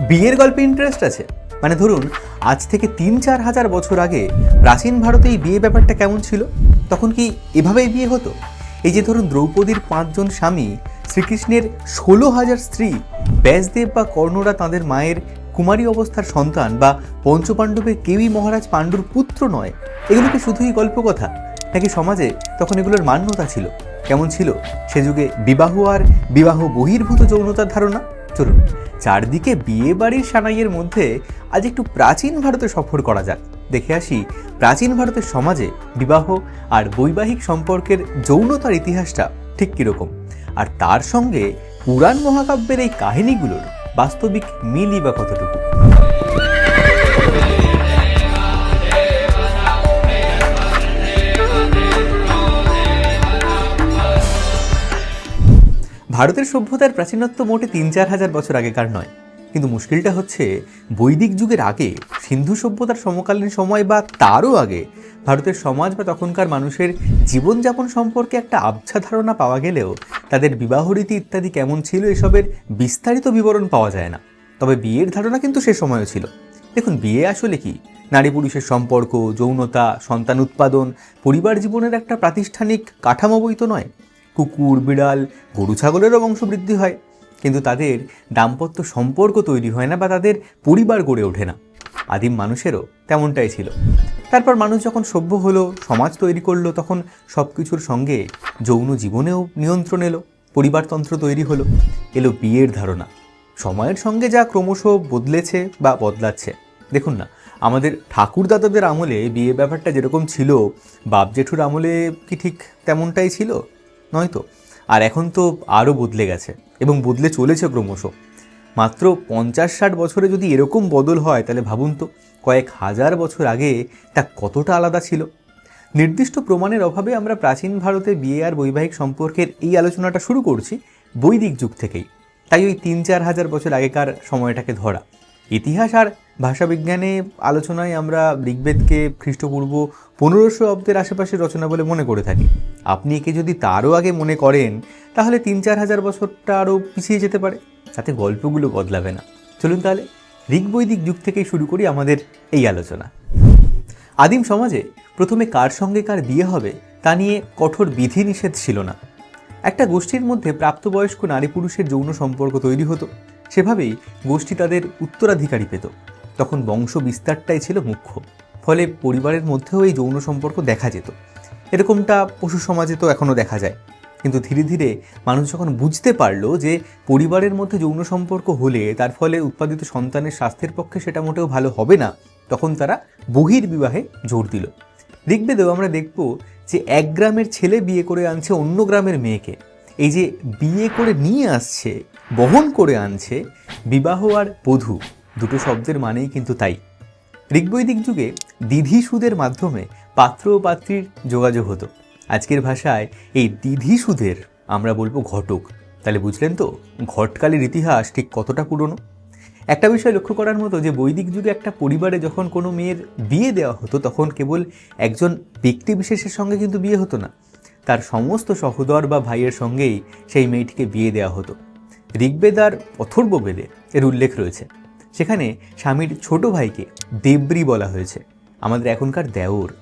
বিয়ের গল্পে ইন্টারেস্ট আছে। মানে ধরুন, আজ থেকে তিন চার হাজার বছর আগে প্রাচীন ভারতে এই বিয়ে ব্যাপারটা কেমন ছিল? তখন কি এভাবেই বিয়ে হতো? এই যে ধরুন, দ্রৌপদীর পাঁচজন স্বামী শ্রীকৃষ্ণের ষোলো হাজার স্ত্রী ব্যাসদেব বা কর্ণরা তাঁদের মায়ের কুমারী অবস্থার সন্তান বা পঞ্চপাণ্ডবের কেউই মহারাজ পাণ্ডুর পুত্র নয়। এগুলো কি শুধুই গল্পকথা? নাকি সমাজে তখন এগুলোর মান্যতা ছিল? কেমন ছিল? সে যুগে বিবাহ আর বিবাহ বহির্ভূত যৌনতার ধারণা? চলুন চারদিকে বিয়ে বাড়ির সানাইয়ের মধ্যে আজ একটু প্রাচীন ভারতে সফর করা যাক। দেখে আসি প্রাচীন ভারতের সমাজে বিবাহ আর বৈবাহিক সম্পর্কের যৌনতার ইতিহাসটা ঠিক কীরকম। আর তার সঙ্গে পুরাণ মহাকাব্যের এই কাহিনীগুলোর বাস্তবিক মিলই বা কতটুকু? ভারতের সভ্যতার প্রাচীনত্ব মোটে তিন চার হাজার বছর আগেকার নয়। কিন্তু মুশকিলটা হচ্ছে, বৈদিক যুগের আগে সিন্ধু সভ্যতার সমকালীন সময় বা তারও আগে ভারতের সমাজ বা তখনকার মানুষের জীবনযাপন সম্পর্কে একটা আবছা ধারণা পাওয়া গেলেও তাদের বিবাহ রীতি ইত্যাদি কেমন ছিল এসবের বিস্তারিত বিবরণ পাওয়া যায় না। তবে বিয়ের ধারণা কিন্তু সে সময়ও ছিল। দেখুন, বিয়ে আসলে কি? নারী পুরুষের সম্পর্ক, যৌনতা, সন্তান উৎপাদন, পরিবার জীবনের একটা প্রাতিষ্ঠানিক কাঠামো বই তো নয়। কুকুর, বিড়াল, গরু, ছাগলেরও বংশবৃদ্ধি হয়। কিন্তু তাদের দাম্পত্য সম্পর্ক তৈরি হয় না বা তাদের পরিবার গড়ে ওঠে না। আদিম মানুষেরও তেমনটাই ছিল। তারপর মানুষ যখন সভ্য হলো, সমাজ তৈরি করল, তখন সব কিছুর সঙ্গে যৌন জীবনেও নিয়ন্ত্রণ এলো, পরিবারতন্ত্র তৈরি হলো, এলো বিয়ের ধারণা। সময়ের সঙ্গে যা ক্রমশ বদলেছে বা বদলাচ্ছে। দেখুন না, আমাদের ঠাকুর দাদাদের আমলে বিয়ে ব্যাপারটা যেরকম ছিল বাপ জেঠুর আমলে কি ঠিক তেমনটাই ছিল? নয়তো। আর এখন তো আরও বদলে গেছে এবং বদলে চলেছে ক্রমশ। মাত্র পঞ্চাশ ষাট বছরে যদি এরকম বদল হয়, তাহলে ভাবুন তো, কয়েক হাজার বছর আগে তা কতটা আলাদা ছিল। নির্দিষ্ট প্রমাণের অভাবে আমরা প্রাচীন ভারতে বিয়ে আর বৈবাহিক সম্পর্কের এই আলোচনাটা শুরু করছি বৈদিক যুগ থেকেই। তাই ওই তিন চার হাজার বছর আগেকার সময়টাকে ধরা। ইতিহাস আর ভাষাবিজ্ঞানে আলোচনায় আমরা ঋগ্বেদকে খ্রিস্টপূর্ব পনেরোশো অব্দের আশেপাশে রচনা বলে মনে করে থাকি। আপনি একে যদি তারও আগে মনে করেন, তাহলে তিন চার হাজার বছরটা আরও পিছিয়ে যেতে পারে। তাতে গল্পগুলো বদলাবে না। চলুন তাহলে ঋগ্বৈদিক যুগ থেকেই শুরু করি আমাদের এই আলোচনা। আদিম সমাজে প্রথমে কার সঙ্গে কার বিয়ে হবে, তা নিয়ে কঠোর বিধিনিষেধ ছিল না। একটা গোষ্ঠীর মধ্যে প্রাপ্তবয়স্ক নারী পুরুষের যৌন সম্পর্ক তৈরি হতো। সেভাবেই গোষ্ঠী তাদের উত্তরাধিকারী পেত। তখন বংশ বিস্তারটাই ছিল মুখ্য। ফলে পরিবারের মধ্যেও এই যৌন সম্পর্ক দেখা যেত। এরকমটা পশু সমাজে তো এখনও দেখা যায়। কিন্তু ধীরে ধীরে মানুষ যখন বুঝতে পারল যে পরিবারের মধ্যে যৌন সম্পর্ক হলে তার ফলে উৎপাদিত সন্তানের স্বাস্থ্যের পক্ষে সেটা মোটেও ভালো হবে না, তখন তারা বহির্বিবাহে জোর দিল। ঋগ্বেদেও আমরা দেখব যে এক গ্রামের ছেলে বিয়ে করে আনছে অন্য গ্রামের মেয়েকে। এই যে বিয়ে করে নিয়ে আসছে বহন করে আনছে বিবাহ আর বধূ, দুটো শব্দের মানেই কিন্তু তাই। ঋগ্বৈদিক যুগে দিধি সুদের মাধ্যমে পাত্র ও পাত্রীর যোগাযোগ হতো। আজকের ভাষায় এই দিধি সুদের আমরা বলব ঘটক। তাহলে বুঝলেন তো, ঘটকালের ইতিহাস ঠিক কতটা পুরনো? একটা বিষয় লক্ষ্য করার মতো যে বৈদিক যুগে একটা পরিবারে যখন কোনো মেয়ের বিয়ে দেওয়া হতো, তখন কেবল একজন ব্যক্তি বিশেষের সঙ্গে কিন্তু বিয়ে হতো না। তার সমস্ত সহোদর বা ভাইয়ের সঙ্গেই সেই মেয়েটিকে বিয়ে দেওয়া হতো। ঋগ্বেদ আর অথর্ববেদে এর উল্লেখ রয়েছে। সেখানে স্বামীর ছোট ভাইকে দেবরি বলা হয়েছে। আমাদের এখনকার দেওর।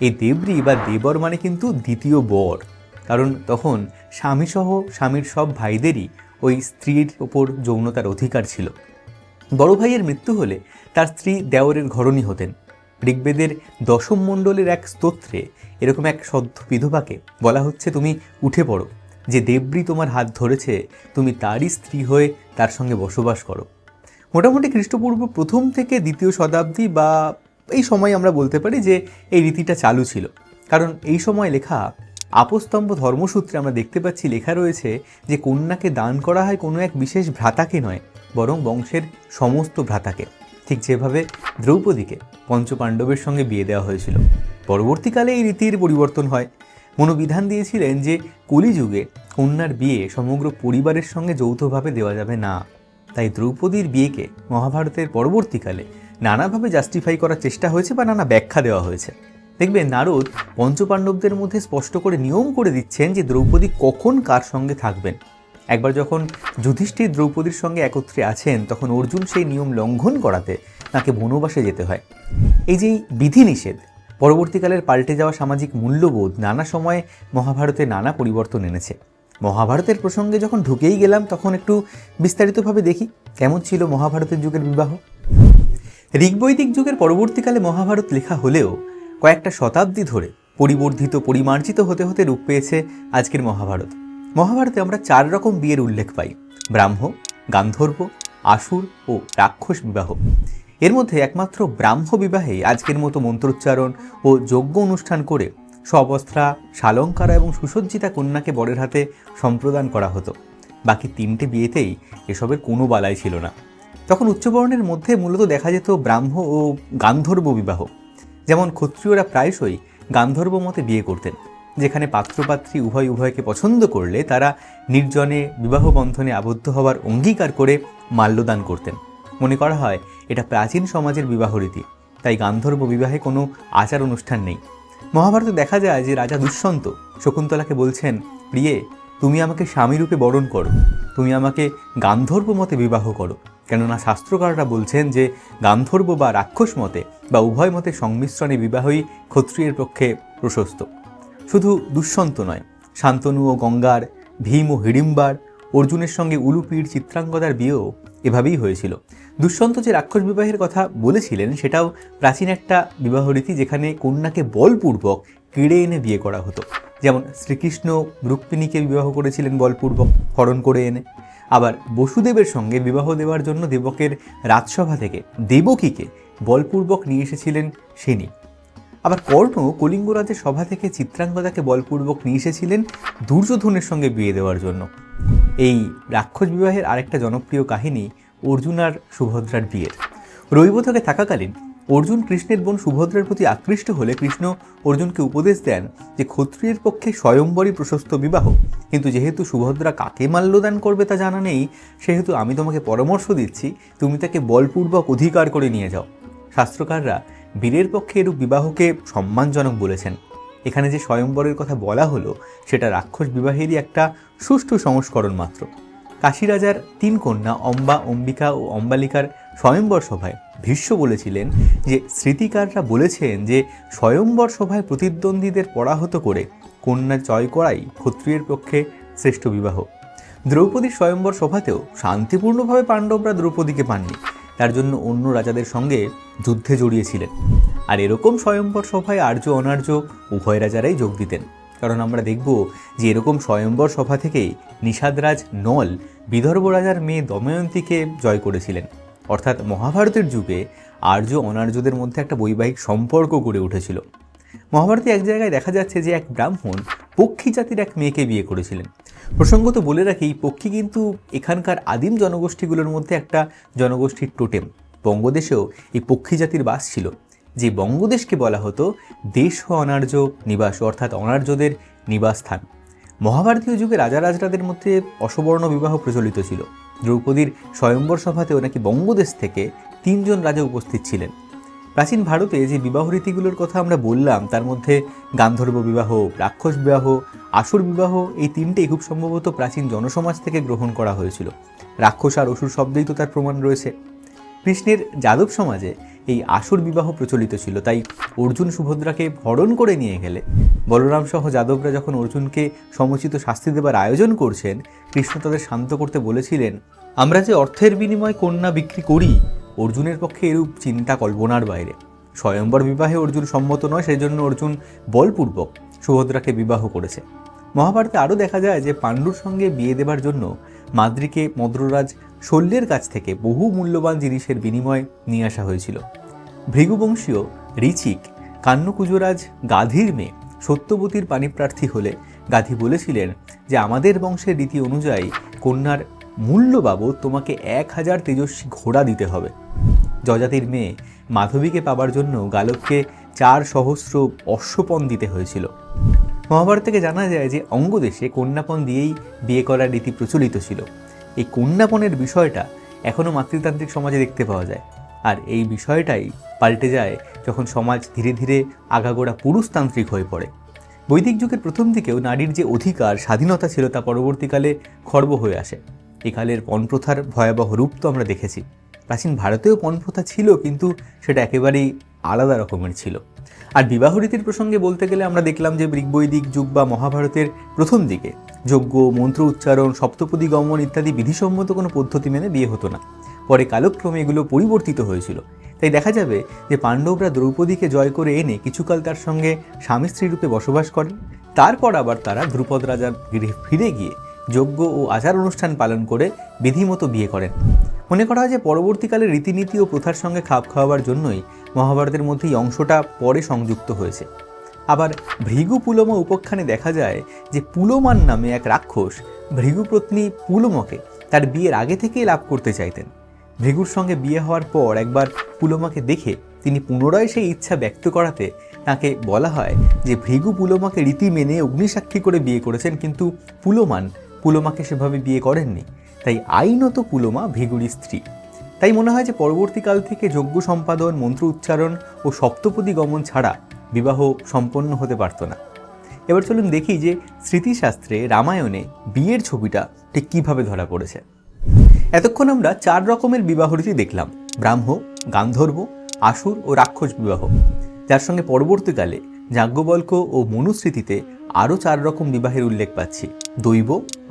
এই দেবরি বা দেবর মানে কিন্তু দ্বিতীয় বর। কারণ তখন স্বামীসহ স্বামীর সব ভাইদেরই ওই স্ত্রীর ওপর যৌনতার অধিকার ছিল। বড় ভাইয়ের মৃত্যু হলে তার স্ত্রী দেওরের ঘরণী হতেন। ঋগ্বেদের দশম মণ্ডলের এক স্তোত্রে এরকম এক সদ্য বিধবাকে বলা হচ্ছে, তুমি উঠে পড়ো। যে দেবরি তোমার হাত ধরেছে, তুমি তারই স্ত্রী হয়ে তার সঙ্গে বসবাস করো। মোটামুটি খ্রিস্টপূর্ব প্রথম থেকে দ্বিতীয় শতাব্দী বা এই সময় আমরা বলতে পারি যে এই রীতিটা চালু ছিল। কারণ এই সময় লেখা আপস্তম্ভ ধর্মসূত্রে আমরা দেখতে পাচ্ছি লেখা রয়েছে যে কন্যাকে দান করা হয় কোনো এক বিশেষ ভ্রাতাকে নয়, বরং বংশের সমস্ত ভ্রাতাকে। ঠিক যেভাবে দ্রৌপদীকে পঞ্চপাণ্ডবের সঙ্গে বিয়ে দেওয়া হয়েছিল। পরবর্তীকালে এই রীতির পরিবর্তন হয়। মনোবিধান দিয়েছিলেন যে কলিযুগে কন্যার বিয়ে সমগ্র পরিবারের সঙ্গে যৌথভাবে দেওয়া যাবে না। তাই দ্রৌপদীর বিয়েকে মহাভারতের পরবর্তীকালে নানাভাবে জাস্টিফাই করার চেষ্টা হয়েছে বা নানা ব্যাখ্যা দেওয়া হয়েছে। দেখবে নারদ পঞ্চপাণ্ডবদের মধ্যে স্পষ্ট করে নিয়ম করে দিচ্ছেন যে দ্রৌপদী কখন কার সঙ্গে থাকবেন। একবার যখন যুধিষ্ঠির দ্রৌপদীর সঙ্গে একত্রে আছেন, তখন অর্জুন সেই নিয়ম লঙ্ঘন করাতে তাকে বনবাসে যেতে হয়। এই যে বিধিনিষেধ পরবর্তীকালের পাল্টে যাওয়া সামাজিক মূল্যবোধ নানা সময়ে মহাভারতে নানা পরিবর্তন এনেছে। মহাভারতের প্রসঙ্গে যখন ঢুকেই গেলাম, তখন একটু বিস্তারিতভাবে দেখি, কেমন ছিল মহাভারতের যুগের বিবাহ? ঋগ্বৈদিক যুগের পরবর্তীকালে মহাভারত লেখা হলেও কয়েকটা শতাব্দী ধরে পরিবর্ধিত, পরিমার্জিত হতে হতে রূপ পেয়েছে আজকের মহাভারত। মহাভারতে আমরা চার রকম বিয়ের উল্লেখ পাই, ব্রাহ্ম, গান্ধর্ব, আসুর ও রাক্ষস বিবাহ। এর মধ্যে একমাত্র ব্রাহ্ম বিবাহে আজকের মতো মন্ত্রোচ্চারণ ও যজ্ঞ অনুষ্ঠান করে সবস্ত্রা শালঙ্কারা এবং সুসজ্জিতা কন্যাকে বরের হাতে সম্প্রদান করা হতো। বাকি তিনটে বিয়েতেই এসবের কোনো বালাই ছিল না। তখন উচ্চবর্ণের মধ্যে মূলত দেখা যেত ব্রাহ্ম ও গান্ধর্ব বিবাহ। যেমন ক্ষত্রিয়রা প্রায়শই গান্ধর্ব মতে বিয়ে করতেন, যেখানে পাত্রপাত্রী উভয় উভয়কে পছন্দ করলে তারা নির্জনে বিবাহ বন্ধনে আবদ্ধ হওয়ার অঙ্গীকার করে মাল্যদান করতেন। মনে করা হয় এটা প্রাচীন সমাজের বিবাহ রীতি তাই গান্ধর্ব বিবাহে কোনো আচার অনুষ্ঠান নেই। মহাভারতে দেখা যায় যে রাজা দুষ্যন্ত শকুন্তলাকে বলছেন, প্রিয়ে, তুমি আমাকে স্বামীরূপে বরণ করো, তুমি আমাকে গান্ধর্ব মতে বিবাহ করো। কেননা শাস্ত্রকাররা বলছেন যে গান্ধর্ব বা রাক্ষস মতে বা উভয় মতে সংমিশ্রণে বিবাহই ক্ষত্রিয়ের পক্ষে প্রশস্ত। শুধু দুষ্যন্ত নয়, শান্তনু ও গঙ্গার, ভীম ও হিড়িম্বার অর্জুনের সঙ্গে উলুপির চিত্রাঙ্গদার বিয়েও এভাবেই হয়েছিল। দুষ্যন্ত যে রাক্ষস বিবাহের কথা বলেছিলেন, সেটাও প্রাচীন একটা বিবাহ রীতি যেখানে কন্যাকে বলপূর্বক কেড়ে এনে বিয়ে করা হতো। যেমন শ্রীকৃষ্ণ রুক্মিণীকে বিবাহ করেছিলেন বলপূর্বক, হরণ করে এনে। আবার বসুদেবের সঙ্গে বিবাহ দেওয়ার জন্য দেবকের রাজসভা থেকে দেবকীকে বলপূর্বক নিয়ে এসেছিলেন সেনী। আবার কর্ণ কলিঙ্গরাজের সভা থেকে চিত্রাঙ্গদাকে বলপূর্বক নিয়ে এসেছিলেন দুর্যোধনের সঙ্গে বিয়ে দেওয়ার জন্য। এই রাক্ষস বিবাহের আরেকটা জনপ্রিয় কাহিনী অর্জুন আর সুভদ্রার বিয়ের। রৈবতকে থাকাকালীন অর্জুন কৃষ্ণের বোন সুভদ্রার প্রতি আকৃষ্ট হলে কৃষ্ণ অর্জুনকে উপদেশ দেন যে ক্ষত্রিয়ের পক্ষে স্বয়ম্বরই প্রশস্ত বিবাহ। কিন্তু যেহেতু সুভদ্রা কাকে মাল্যদান করবে তা জানা নেই, সেহেতু আমি তোমাকে পরামর্শ দিচ্ছি, তুমি তাকে বলপূর্বক অধিকার করে নিয়ে যাও। শাস্ত্রকাররা বীরের পক্ষে এরূপ বিবাহকে সম্মানজনক বলেছেন। এখানে যে স্বয়ম্বরের কথা বলা হলো, সেটা রাক্ষস বিবাহেরই একটা সুষ্ঠু সংস্করণ মাত্র। কাশী রাজার তিন কন্যা অম্বা, অম্বিকা ও অম্বালিকার স্বয়ম্বর সভায় ভীষ্ম বলেছিলেন যে, স্মৃতিকাররা বলেছেন যে, স্বয়ম্বর সভায় প্রতিদ্বন্দ্বীদের পরাহত করে কন্যা জয় করাই ক্ষত্রিয়ের পক্ষে শ্রেষ্ঠ বিবাহ। দ্রৌপদীর স্বয়ম্বর সভাতেও শান্তিপূর্ণভাবে পাণ্ডবরা দ্রৌপদীকে পাননি। তার জন্য অন্য রাজাদের সঙ্গে যুদ্ধে জড়িয়েছিলেন। আর এরকম স্বয়ম্বর সভায় আর্য অনার্য উভয় রাজারাই যোগ দিতেন। কারণ আমরা দেখব যে এরকম স্বয়ম্বর সভা থেকেই নিষাদরাজ নল বিদর্ভ রাজার মেয়ে দময়ন্তীকে জয় করেছিলেন। অর্থাৎ মহাভারতের যুগে আর্য অনার্যদের মধ্যে একটা বৈবাহিক সম্পর্ক গড়ে উঠেছিল। মহাভারতে এক জায়গায় দেখা যাচ্ছে যে এক ব্রাহ্মণ পক্ষী জাতির এক মেয়েকে বিয়ে করেছিলেন। প্রসঙ্গত বলে রাখি, পক্ষী কিন্তু এখানকার আদিম জনগোষ্ঠীগুলোর মধ্যে একটা জনগোষ্ঠীর টোটেম। বঙ্গদেশেও এই পক্ষী জাতির বাস ছিল। যে বঙ্গদেশকে বলা হতো দেশ ও অনার্য নিবাস, অর্থাৎ অনার্যদের নিবাসস্থান। মহাভারতীয় যুগে রাজা রাজরাদের মধ্যে অসবর্ণ বিবাহ প্রচলিত ছিল। দ্রৌপদীর স্বয়ম্বর সভাতেও নাকি বঙ্গদেশ থেকে তিনজন রাজা উপস্থিত ছিলেন। প্রাচীন ভারতে যে বিবাহ রীতিগুলোর কথা আমরা বললাম, তার মধ্যে গান্ধর্ব বিবাহ, রাক্ষস বিবাহ, আসুর বিবাহ, এই তিনটেই খুব সম্ভবত প্রাচীন জনসমাজ থেকে গ্রহণ করা হয়েছিল। রাক্ষস আর অসুর শব্দেই তো তার প্রমাণ রয়েছে। কৃষ্ণের যাদব সমাজে এই আসুর বিবাহ প্রচলিত ছিল। তাই অর্জুন সুভদ্রাকে হরণ করে নিয়ে গেলে বলরাম সহ যাদবরা যখন অর্জুনকে সমুচিত শাস্তি দেবার আয়োজন করছেন, কৃষ্ণ তাদের শান্ত করতে বলেছিলেন, আমরা যে অর্থের বিনিময়ে কন্যা বিক্রি করি, অর্জুনের পক্ষে এরূপ চিন্তা কল্পনার বাইরে। স্বয়ম্বর বিবাহে অর্জুন সম্মত নয় সেই জন্য অর্জুন বলপূর্বক সুভদ্রাকে বিবাহ করেছে। মহাভারতে আরও দেখা যায় যে পাণ্ডুর সঙ্গে বিয়ে দেবার জন্য মাদ্রিকে মদ্ররাজ শল্যের কাছ থেকে বহু মূল্যবান জিনিসের বিনিময় নিয়ে আসা হয়েছিল। ভৃগুবংশীয় ঋচিক কান্নকুজরাজ গাধীর মেয়ে সত্যবতীর পানিপ্রার্থী হলে গাধী বলেছিলেন যে, আমাদের বংশের রীতি অনুযায়ী কন্যার মূল্য বাবদ তোমাকে এক হাজার তেজস্বী ঘোড়া দিতে হবে। যজাতির মেয়ে মাধবীকে পাবার জন্য গালবকে চার সহস্র অশ্বপণ দিতে হয়েছিল। মহাভারত থেকে জানা যায় যে, অঙ্গদেশে কন্যাপণ দিয়েই বিয়ে করার রীতি প্রচলিত ছিল। এই কন্যাপণের বিষয়টা এখনও মাতৃতান্ত্রিক সমাজে দেখতে পাওয়া যায়। আর এই বিষয়টাই পাল্টে যায় যখন সমাজ ধীরে ধীরে আগাগোড়া পুরুষতান্ত্রিক হয়ে পড়ে। বৈদিক যুগের প্রথম দিকেও নারীর যে অধিকার, স্বাধীনতা ছিল তা পরবর্তীকালে খর্ব হয়ে আসে। একালের পণপ্রথার ভয়াবহ রূপ তো আমরা দেখেছি। প্রাচীন ভারতেও পণপ্রথা ছিল কিন্তু সেটা একেবারেই আলাদা রকমের ছিল। আর বিবাহ রীতির প্রসঙ্গে বলতে গেলে আমরা দেখলাম যে বৈদিক যুগ বা মহাভারতের প্রথম দিকে যজ্ঞ, মন্ত্র উচ্চারণ, সপ্তপদী গমন ইত্যাদি বিধিসম্মত কোনো পদ্ধতি মেনে বিয়ে হতো না। পরে কালক্রমে এগুলো পরিবর্তিত হয়েছিল। তাই দেখা যাবে যে পাণ্ডবরা দ্রৌপদীকে জয় করে এনে কিছুকাল তার সঙ্গে স্বামী স্ত্রী রূপে বসবাস করেন। তারপর আবার তারা ধ্রুপদ রাজার গৃহে ফিরে গিয়ে যজ্ঞ ও আচার অনুষ্ঠান পালন করে বিধিমতো বিয়ে করেন। মনে করা হয় যে পরবর্তীকালে রীতিনীতি ও প্রথার সঙ্গে খাপ খাওয়াবার জন্যই মহাভারতের মধ্যে এই অংশটা পরে সংযুক্ত হয়েছে। আবার ভৃগু পুলমা উপখ্যানে দেখা যায় যে পুলমান নামে এক রাক্ষস ভৃগুপত্নী পুলমকে তার বিয়ের আগে থেকেই লাভ করতে চাইতেন। ভৃগুর সঙ্গে বিয়ে হওয়ার পর একবার পুলমাকে দেখে তিনি পুনরায় সেই ইচ্ছা ব্যক্ত করাতে তাকে বলা হয় যে ভৃগু পুলমাকে রীতি মেনে অগ্নিসাক্ষী করে বিয়ে করেছেন, কিন্তু পুলমান পুলমাকে সেভাবে বিয়ে করেননি। তাই আইনত পুলমা ভৃগুরই স্ত্রী। তাই মনে হয় যে পরবর্তীকাল থেকে যজ্ঞ সম্পাদন, মন্ত্র উচ্চারণ ও সপ্তপদী গমন ছাড়া বিবাহ সম্পন্ন হতে পারত না। এবার চলুন দেখি যে স্মৃতিশাস্ত্রে রামায়ণে বিয়ের ছবিটা ঠিক কীভাবে ধরা পড়েছে। এতক্ষণ আমরা চার রকমের বিবাহ রীতি দেখলাম। ব্রাহ্ম, গান্ধর্ব, আসুর ও রাক্ষস বিবাহ। যার সঙ্গে পরবর্তীকালে যাজ্ঞবল্ক ও মনুস্মৃতিতে আরও চার রকম বিবাহের উল্লেখ পাচ্ছি। দৈব,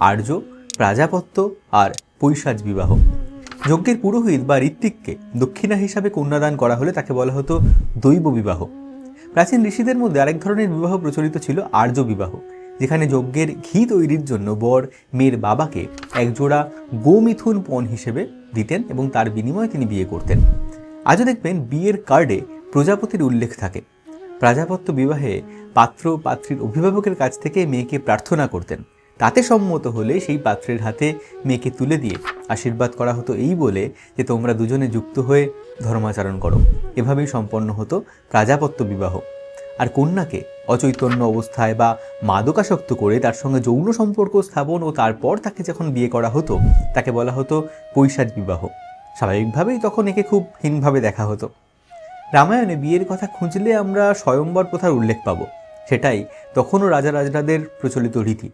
আর্য, প্রাজাপত্য আর পৈশাচ বিবাহ। যজ্ঞের পুরোহিত বা ঋত্বিককে দক্ষিণা হিসাবে কন্যাদান করা হলে তাকে বলা হতো দৈব বিবাহ। প্রাচীন ঋষিদের মধ্যে আরেক ধরনের বিবাহ প্রচলিত ছিল আর্য বিবাহ, যেখানে যজ্ঞের ঘি তৈরির জন্য বর মেয়ের বাবাকে একজোড়া গোমিথুন পণ হিসেবে দিতেন এবং তার বিনিময়ে তিনি বিয়ে করতেন। আজও দেখবেন বিয়ের কার্ডে প্রজাপতির উল্লেখ থাকে। প্রাজাপত্য বিবাহে পাত্র পাত্রীর অভিভাবকের কাছ থেকে মেয়েকে প্রার্থনা করতেন। তাতে সম্মত হলে সেই পাত্রের হাতে মেয়েকে তুলে দিয়ে আশীর্বাদ করা হতো এই বলে যে তোমরা দুজনে যুক্ত হয়ে ধর্মাচরণ করো। এভাবেই সম্পন্ন হতো প্রাজাপত্য বিবাহ। আর কন্যাকে অচৈতন্য অবস্থায় বা মাদকাসক্ত করে তার সঙ্গে যৌন সম্পর্ক স্থাপন ও তারপর তাকে যখন বিয়ে করা হতো, তাকে বলা হতো পৈশাচ বিবাহ। স্বাভাবিকভাবেই তখন একে খুব হীনভাবে দেখা হতো। রামায়ণে বিয়ের কথা খুঁজলে আমরা স্বয়ম্বর প্রথার উল্লেখ পাব। সেটাই তখনও রাজা রাজরাদের প্রচলিত রীতি।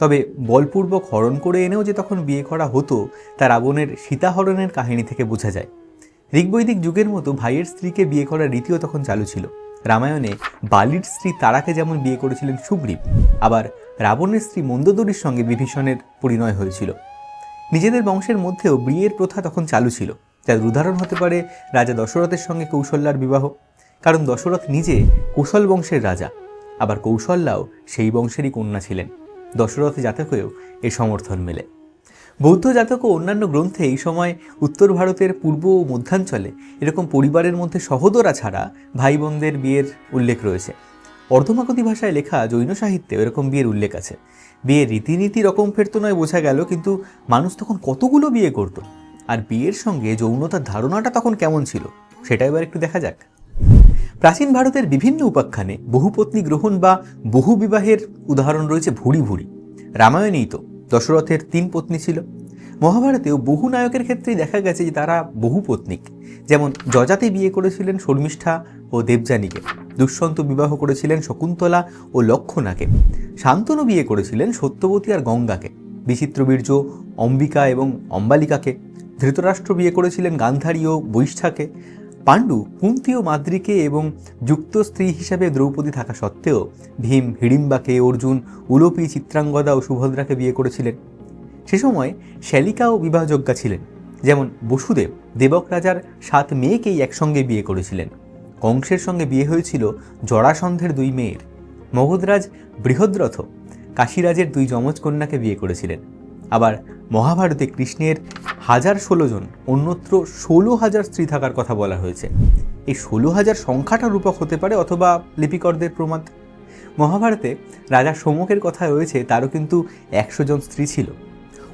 তবে বলপূর্বক হরণ করে এনেও যে তখন বিয়ে করা হতো তা রাবণের সীতাহরণের কাহিনী থেকে বোঝা যায়। ঋগ্বৈদিক যুগের মতো ভাইয়ের স্ত্রীকে বিয়ে করার রীতিও তখন চালু ছিল। রামায়ণে বালির স্ত্রী তারাকে যেমন বিয়ে করেছিলেন সুগ্রীব, আবার রাবণের স্ত্রী মন্দোদরীর সঙ্গে বিভীষণের পরিণয় হয়েছিল। নিজেদের বংশের মধ্যেও বিয়ের প্রথা তখন চালু ছিল, যার উদাহরণ হতে পারে রাজা দশরথের সঙ্গে কৌশল্যার বিবাহ। কারণ দশরথ নিজে কৌশল বংশের রাজা, আবার কৌশল্যাও সেই বংশেরই কন্যা ছিলেন। দশরথ জাতকেও এ সমর্থন মেলে। বৌদ্ধ জাতক ও অন্যান্য গ্রন্থে এই সময় উত্তর ভারতের পূর্ব ও মধ্যাঞ্চলে এরকম পরিবারের মধ্যে সহোদরা ছাড়া ভাই বোনদের বিয়ের উল্লেখ রয়েছে। অর্ধমাগধী ভাষায় লেখা জৈন সাহিত্যে এরকম বিয়ের উল্লেখ আছে। বিয়ের রীতিনীতি রকম ফেরতো নয় বোঝা গেল, কিন্তু মানুষ তখন কতগুলো বিয়ে করত? আর বিয়ের সঙ্গে যৌনতার ধারণাটা তখন কেমন ছিল? সেটা এবার একটু দেখা যাক। প্রাচীন ভারতের বিভিন্ন উপাখ্যানে বহুপত্নী গ্রহণ বা বহু বিবাহের উদাহরণ রয়েছে ভুরি ভুরি রামায়ণেই তো, দশরথের তিন পত্নী ছিল। মহাভারতেও বহু নায়কের ক্ষেত্রেই দেখা গেছে যে তারা বহু পত্নিক যেমন যজাতি বিয়ে করেছিলেন শর্মিষ্ঠা ও দেবযানীকে দুষ্যন্ত বিবাহ করেছিলেন শকুন্তলা ও লক্ষণাকে, শান্তনু বিয়ে করেছিলেন সত্যবতী আর গঙ্গাকে বিচিত্রবীর্য অম্বিকা এবং অম্বালিকাকে, ধৃতরাষ্ট্র বিয়ে করেছিলেন গান্ধারী ও বৈষ্ঠাকে পাণ্ডু কুন্তি ও মাদ্রিকে এবং যুক্ত স্ত্রী হিসাবে দ্রৌপদী থাকা সত্ত্বেও ভীম, হিড়িম্বাকে, অর্জুন, উলোপি, চিত্রাঙ্গদা ও সুভদ্রাকে বিয়ে করেছিলেন। সে সময় শ্যালিকাও বিবাহযোগ্যা ছিলেন। যেমন বসুদেব, দেবক রাজার সাত মেয়েকেই একসঙ্গে বিয়ে করেছিলেন। কংসের সঙ্গে বিয়ে হয়েছিল জরাসন্ধের দুই মেয়ের। মগধরাজ বৃহদ্রথ, কাশীরাজের দুই যমজ কন্যাকে বিয়ে করেছিলেন। আবার মহাভারতে কৃষ্ণের হাজার ষোলো জন, অন্যত্র ষোলো হাজার স্ত্রী থাকার কথা বলা হয়েছে। এই ষোলো হাজার সংখ্যাটা রূপক হতে পারে অথবা লিপিকরদের প্রমাদ মহাভারতে রাজা সমকের কথা রয়েছে, তারও কিন্তু একশো জন স্ত্রী ছিল।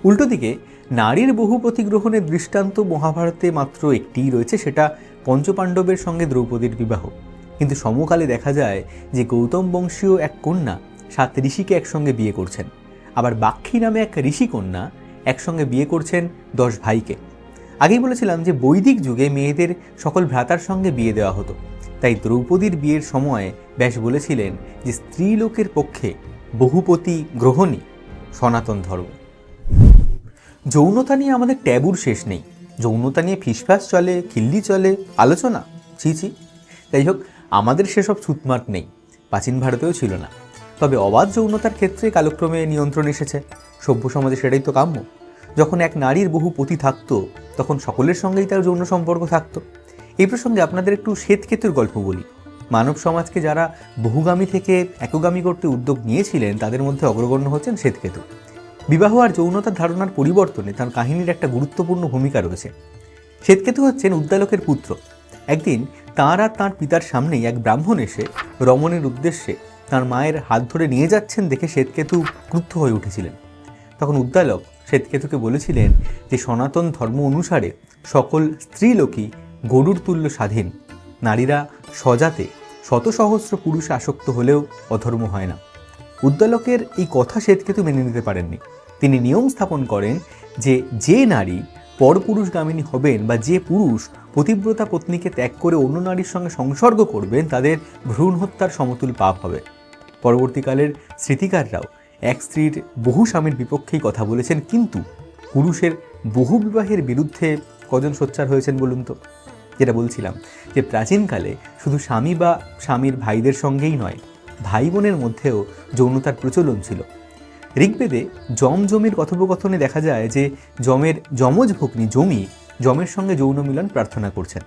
উল্টো দিকে, নারীর বহু প্রতিগ্রহণের দৃষ্টান্ত মহাভারতে মাত্র একটিই রয়েছে, সেটা পঞ্চপাণ্ডবের সঙ্গে দ্রৌপদীর বিবাহ। কিন্তু সমকালে দেখা যায় যে গৌতম বংশীয় এক কন্যা সাত ঋষিকে একসঙ্গে বিয়ে করছেন। আবার বাক্ষী নামে এক ঋষিকন্যা একসঙ্গে বিয়ে করছেন দশ ভাইকে। আগেই বলেছিলাম যে বৈদিক যুগে মেয়েদের সকল ভ্রাতার সঙ্গে বিয়ে দেওয়া হতো। তাই দ্রৌপদীর বিয়ের সময় ব্যাস বলেছিলেন যে স্ত্রীলোকের পক্ষে বহুপতি গ্রহণই সনাতন ধর্ম। যৌনতা নিয়ে আমাদের ট্যাবুর শেষ নেই। যৌনতা নিয়ে ফিসফাস চলে, খিল্লি চলে, আলোচনা, ছি ছি। যাই হোক, আমাদের সেসব ছুতমার্ক নেই, প্রাচীন ভারতেও ছিল না। তবে অবাধ যৌনতার ক্ষেত্রে কালক্রমে নিয়ন্ত্রণ এসেছে। সভ্য সমাজে সেটাই তো কাম্য। যখন এক নারীর বহু পতি থাকতো, তখন সকলের সঙ্গেই তার যৌন সম্পর্ক থাকতো। এই প্রসঙ্গে আপনাদের একটু শ্বেতকেতুর গল্প বলি। মানব সমাজকে যারা বহুগামী থেকে একগামী করতে উদ্যোগ নিয়েছিলেন, তাদের মধ্যে অগ্রগণ্য হচ্ছেন শ্বেতকেতু। বিবাহ আর যৌনতার ধারণার পরিবর্তনে তার কাহিনীর একটা গুরুত্বপূর্ণ ভূমিকা রয়েছে। শ্বেতকেতু হচ্ছেন উদ্দালকের পুত্র। একদিন তাঁর আর তাঁর পিতার সামনেই এক ব্রাহ্মণ এসে রমণের উদ্দেশ্যে তার মায়ের হাত ধরে নিয়ে যাচ্ছেন দেখে শ্বেতকেতু ক্রুদ্ধ হয়ে উঠেছিলেন। তখন উদ্দালক শ্বেতকেতুকে বলেছিলেন যে সনাতন ধর্ম অনুসারে সকল স্ত্রীলোকই গরুর তুল্য স্বাধীন। নারীরা সজাতে শত সহস্র পুরুষে আসক্ত হলেও অধর্ম হয় না। উদ্দালকের এই কথা শ্বেতকেতু মেনে নিতে পারেননি। তিনি নিয়ম স্থাপন করেন যে যে নারী পরপুরুষগামিনী হবেন বা যে পুরুষ পতিব্রতা পত্নীকে ত্যাগ করে অন্য নারীর সঙ্গে সংসর্গ করবেন, তাদের ভ্রূণ হত্যার সমতুল পাপ হবে। পরবর্তীকালের স্মৃতিকাররাও এক স্ত্রীর বহু স্বামীর বিপক্ষেই কথা বলেছেন, কিন্তু পুরুষের বহু বিবাহের বিরুদ্ধে কজন সোচ্চার হয়েছেন বলুন তো? যেটা বলছিলাম যে প্রাচীনকালে শুধু স্বামী বা স্বামীর ভাইদের সঙ্গেই নয় ভাই বোনের মধ্যেও যৌনতার প্রচলন ছিল। ঋগ্বেদে যম জমির কথোপকথনে দেখা যায় যে যমের যমজ ভগ্নি জমি যমের সঙ্গে যৌন মিলন প্রার্থনা করছেন।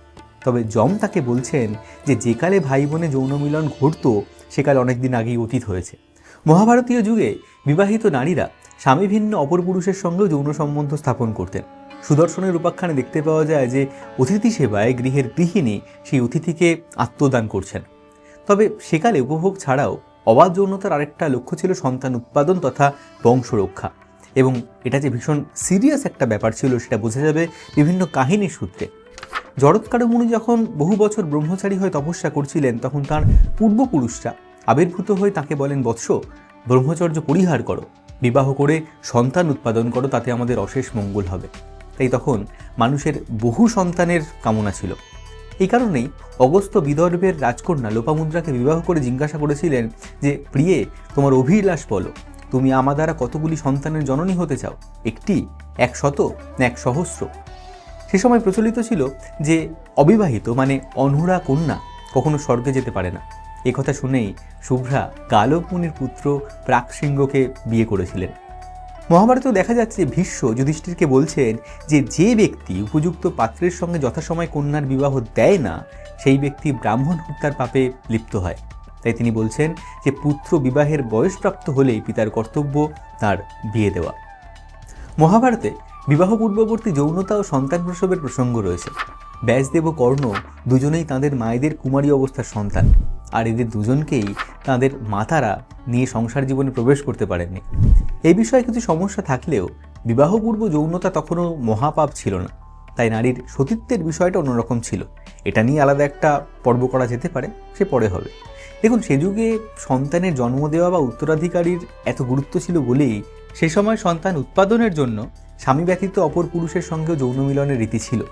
তবে যম তাকে বলছেন যে যেকালে ভাই বোনে যৌন মিলন ঘটত সেকাল অনেকদিন আগেই অতীত হয়েছে। মহাভারতীয় যুগে বিবাহিত নারীরা স্বামী ভিন্ন অপর পুরুষের সঙ্গেও যৌন সম্বন্ধ স্থাপন করতেন। সুদর্শনের উপাখ্যানে দেখতে পাওয়া যায় যে, অতিথি সেবায় গৃহের গৃহিণী সেই অতিথিকে আত্মদান করছেন। তবে সেকালে উপভোগ ছাড়াও অবাধ যৌনতার আরেকটা লক্ষ্য ছিল সন্তান উৎপাদন তথা বংশরক্ষা এবং এটা যে ভীষণ সিরিয়াস একটা ব্যাপার ছিল, সেটা বোঝা যাবে বিভিন্ন কাহিনীর সূত্রে। জরৎকার যখন বহু বছর ব্রহ্মচারী হয়ে তপস্যা করছিলেন, তখন তার পূর্বপুরুষরা আবির্ভূত হয়ে তাকে বলেন, বৎস, ব্রহ্মচর্য পরিহার করো। বিবাহ করে সন্তান উৎপাদন করো, তাতে আমাদের অশেষ মঙ্গল হবে। তাই তখন মানুষের বহু সন্তানের কামনা ছিল। এই কারণেই অগস্ত বিদর্ভের রাজকন্যা লোপামুদ্রাকে বিবাহ করে জিজ্ঞাসা করেছিলেন যে, প্রিয়ে, তোমার অভিলাষ বলো। তুমি আমার দ্বারা কতগুলি সন্তানের জননী হতে চাও? একটি, এক শত, না এক সহস্র? সে সময় প্রচলিত ছিল যে, অবিবাহিত মানে অনহুরা কন্যা কখনো স্বর্গে যেতে পারে না। কথা শুনেই শুভ্রা গালব পুত্র প্রাকসিংহকে বিয়ে করেছিলেন। মহাভারতেও দেখা যাচ্ছে ভীষ্ম যুধিষ্ঠিরকে বলছেন যে যে ব্যক্তি উপযুক্ত পাত্রের সঙ্গে যথাসময় কন্যার বিবাহ দেয় না, সেই ব্যক্তি ব্রাহ্মণ হত্যার পাপে লিপ্ত হয়। তাই তিনি বলছেন যে পুত্র বিবাহের বয়সপ্রাপ্ত হলেই পিতার কর্তব্য তার বিয়ে দেওয়া। মহাভারতে বিবাহ পূর্ববর্তী যৌনতা ও সন্তান প্রসবের প্রসঙ্গ রয়েছে। ব্যাসদেব ও কর্ণ দুজনেই তাদের মায়েদের কুমারী অবস্থার সন্তান। আর এদের দুজনকেই তাদের মাতারা নিয়ে সংসার জীবনে প্রবেশ করতে পারেননি। এই বিষয়ে কিছু সমস্যা থাকলেও বিবাহপূর্ব যৌনতা তখনও মহাপাপ ছিল না। তাই নারীর সতীত্বের বিষয়টা অন্যরকম ছিল। এটা নিয়ে আলাদা একটা পর্ব করা যেতে পারে, সে পরে হবে। দেখুন, সে যুগে সন্তানের জন্ম দেওয়া বা উত্তরাধিকারীর এত গুরুত্ব ছিল বলেই সে সময় সন্তান উৎপাদনের জন্য স্বামী ব্যতীত অপর পুরুষের সঙ্গেও যৌন মিলনের রীতি ছিল।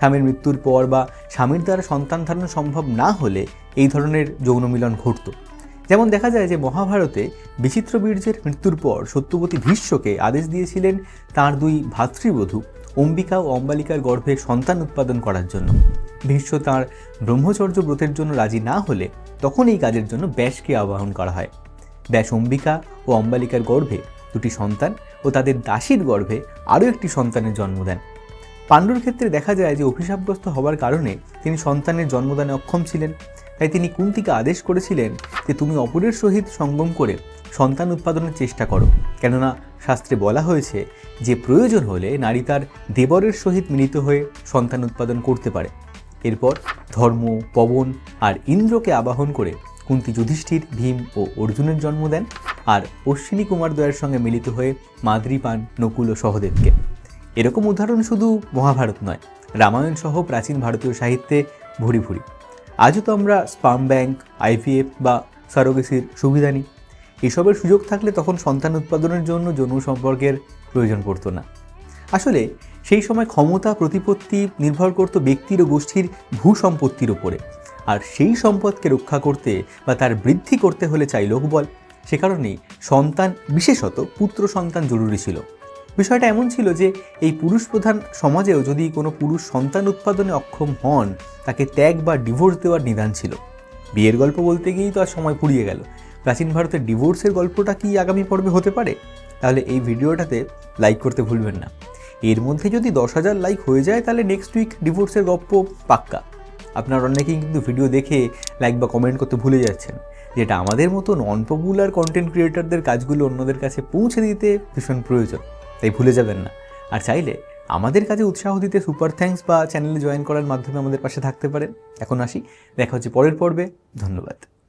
স্বামীর মৃত্যুর পর বা স্বামীর দ্বারা সন্তান ধারণ সম্ভব না হলে এই ধরনের যৌন মিলন ঘটত। যেমন দেখা যায় যে মহাভারতে বিচিত্র বীর্যের মৃত্যুর পর সত্যবতী ভীষ্মকে আদেশ দিয়েছিলেন তার দুই ভাতৃবধূ, অম্বিকা ও অম্বালিকার গর্ভে সন্তান উৎপাদন করার জন্য। ভীষ্ম তাঁর ব্রহ্মচর্য ব্রতের জন্য রাজি না হলে তখন এই কাজের জন্য ব্যাসকে আবাহন করা হয়। ব্যাস অম্বিকা ও অম্বালিকার গর্ভে দুটি সন্তান ও তাদের দাসীর গর্ভে আরও একটি সন্তানের জন্ম দেন। পাণ্ডুর ক্ষেত্রে দেখা যায় যে অভিশাপগ্রস্ত হওয়ার কারণে তিনি সন্তানের জন্মদানে অক্ষম ছিলেন। তাই তিনি কুন্তিকে আদেশ করেছিলেন যে তুমি অপরের সহিত সঙ্গম করে সন্তান উৎপাদনের চেষ্টা করো। কেননা শাস্ত্রে বলা হয়েছে, যে প্রয়োজন হলে নারী তার দেবরের সহিত মিলিত হয়ে সন্তান উৎপাদন করতে পারে। এরপর ধর্ম, পবন আর ইন্দ্রকে আবাহন করে কুন্তি যুধিষ্ঠির, ভীম ও অর্জুনের জন্ম দেন। আর অশ্বিনী কুমার দ্বয়ের সঙ্গে মিলিত হয়ে মাদ্রি পান নকুল ও সহদেবকে। এরকম উদাহরণ শুধু মহাভারত নয়, রামায়ণ সহ প্রাচীন ভারতীয় সাহিত্যে ভুরি ভুরি। আজও তো আমরা স্পাম ব্যাংক আইভিএফ বা সারোগেসির সুবিধা নিই। এসবের সুযোগ থাকলে তখন সন্তান উৎপাদনের জন্য যৌন সম্পর্কের প্রয়োজন পড়তো না। আসলে সেই সময় ক্ষমতা, প্রতিপত্তি নির্ভর করত ব্যক্তির ও গোষ্ঠীর ভূ সম্পত্তির উপরে। আর সেই সম্পদকে রক্ষা করতে বা তার বৃদ্ধি করতে হলে চাই লোকবল। সে কারণেই সন্তান, বিশেষত পুত্র সন্তান জরুরি ছিল। বিষয়টা এমন ছিল যে এই পুরুষ প্রধান সমাজেও যদি কোনো পুরুষ সন্তান উৎপাদনে অক্ষম হন, তাকে ত্যাগ বা ডিভোর্স দেওয়ার নিদান ছিল। বিয়ের গল্প বলতে গিয়েই তো আর সময় পুড়িয়ে গেল। প্রাচীন ভারতের ডিভোর্সের গল্পটা কি আগামী পর্বে হতে পারে? তাহলে এই ভিডিওটাতে লাইক করতে ভুলবেন না। এর মধ্যে যদি দশ হাজার লাইক হয়ে যায়, তাহলে নেক্সট উইক ডিভোর্সের গল্প পাক্কা। আপনার অনেকেই কিন্তু ভিডিও দেখে লাইক বা কমেন্ট করতে ভুলে যাচ্ছেন। যেটা আমাদের মতো নন পপুলার কন্টেন্ট ক্রিয়েটারদের কাজগুলো অন্যদের কাছে পৌঁছে দিতে ভীষণ প্রয়োজন। তাই ভুলে যাবেন না। আর চাইলে আমাদের কাজে উৎসাহ দিতে সুপার থ্যাঙ্কস বা চ্যানেলে জয়েন করার মাধ্যমে আমাদের পাশে থাকতে পারেন। এখন আসি, দেখা হচ্ছে পরের পর্বে। ধন্যবাদ।